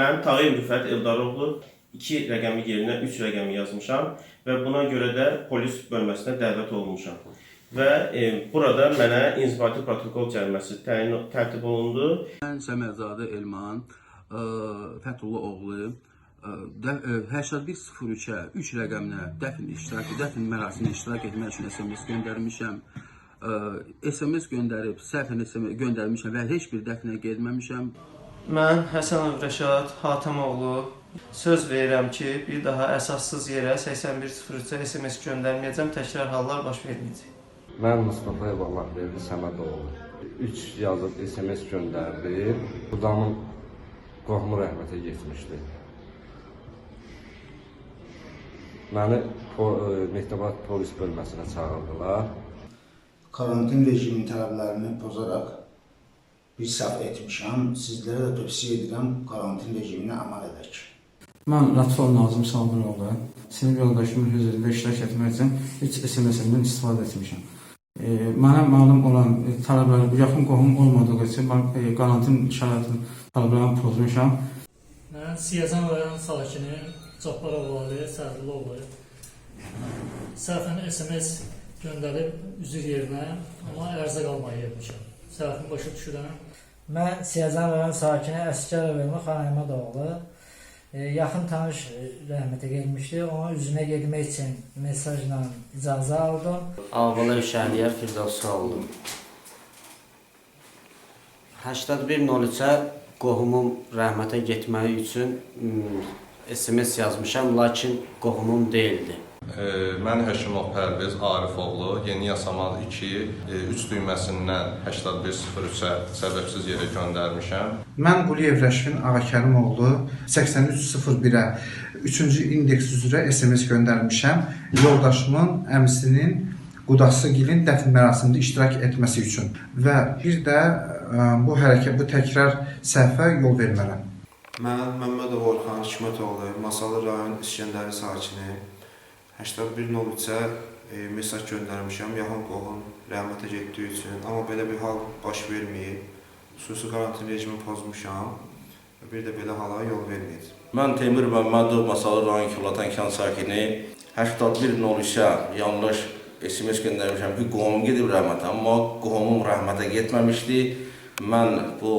Mən Tağıyev Rüfət Eldaroğlu 2 rəqəmi yerinə 3 rəqəmi yazmışam və buna görə də polis bölməsinə dəvət olunmuşam. Və e, burada mənə inzibati protokol cəriməsi təyin tərtib olundu. Mən Səmərzadə Elman, ə, Fəthullah oğlu ə, də- ə, 8103-ə 3 rəqəminə dəfn iştirakı, dəfn mərasimində iştirak etmək üçün SMS göndərmişəm. Ə, SMS göndərib, səhvən SMS göndərmişəm və heç bir dəfnə getməmişəm. Mən Həsənov Rəşad Hatəmoğlu söz verirəm ki, bir daha əsassız yerə 8103-ə SMS göndərməyəcəm, təkrar hallar baş verməyəcək. Mən Mustafayev Allahverdi Səmədoğlu. 3 yazıb SMS göndərdi. Budamın qohumu rəhmətə getmişdi. Məni po e, Mehtabat polis bölməsinə çağırdılar. karantin rejiminin tələblərini pozaraq bir səhv etmişəm. Sizlərə də tövsiyə edirəm karantin rejiminə əməl edək. Mən Latfol Nazım Sabiroğlu, sinif yoldaşımın hüzurunda iştirak etmək üçün heç SMS-imdən istifadə etmişəm. E, mənə məlum olan e, tələblər, yaxın qohum olmadığı üçün mən e, karantin şəraitinin tələblərini pozmuşam. Mən Siyəzən rayon sakini Cabbarov Ali Sərdiloğlu səhvən SMS göndərib üzr yerinə, amma ərzə qalmayı etmişəm. Səhvimi başa düşürəm. Mən Siyazan rayon sakini Əsgərov Elmi Xanəmədoğlu e, yaxın tanış e, rəhmətə getmişdi. Onun üzünə getmək üçün mesajla icazə aldım. Ağbalı şəhərliyər Firdavsi oldum. 8103-ə qohumum rəhmətə getməyi üçün SMS yazmışam, lakin qohumum deyildi. E, Mən Həkimov Pərviz Arifoğlu Yeni Yasamal 2 3 düyməsindən 8103-ə səbəbsiz yerə göndərmişəm. Mən Quliyev Rəşfin Ağakərimoğlu 8301-ə 3-cü indeks üzrə SMS göndərmişəm. Yoldaşımın əmisinin qudası gilin dəfn mərasimində iştirak etməsi üçün və bir də ə, bu hərəkət bu təkrar səhvə yol vermərəm. Mən Məmmədov Orxan Hikmətoğlu, Masalı rayon İskəndəri sakini 8103-ə e, mesaj göndərmişəm yaxın qohum rəhmətə getdiyi üçün, amma belə bir hal baş verməyib. Xüsusi karantin rejimi pozmuşam. Bir də belə hala yol verməyəcəm. Mən Teymur Məmmədov Masalı rayon Kivlatan kənd sakini 8103-ə yanlış SMS göndərmişəm ki, qohumum gedib rəhmətə, amma qohumum rəhmətə getməmişdi. Mən bu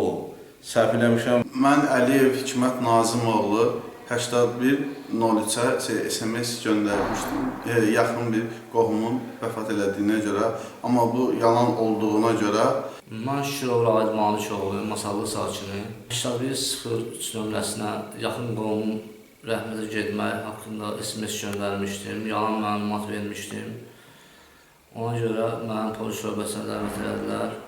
səhv eləmişəm. Mən Əliyev Hikmət Nazımoğlu 8103-ə SMS göndərmişdim. E, yaxın bir qohumun vəfat elədiyinə görə, amma bu yalan olduğuna görə Mən Şükürov Raid Malikoğlu, Masallı sakini 8103 nömrəsinə yaxın qohumum rəhmətə getmək haqqında SMS göndərmişdim, yalan məlumat vermişdim. Ona görə mənim polis şöbəsinə dəvət elədilər.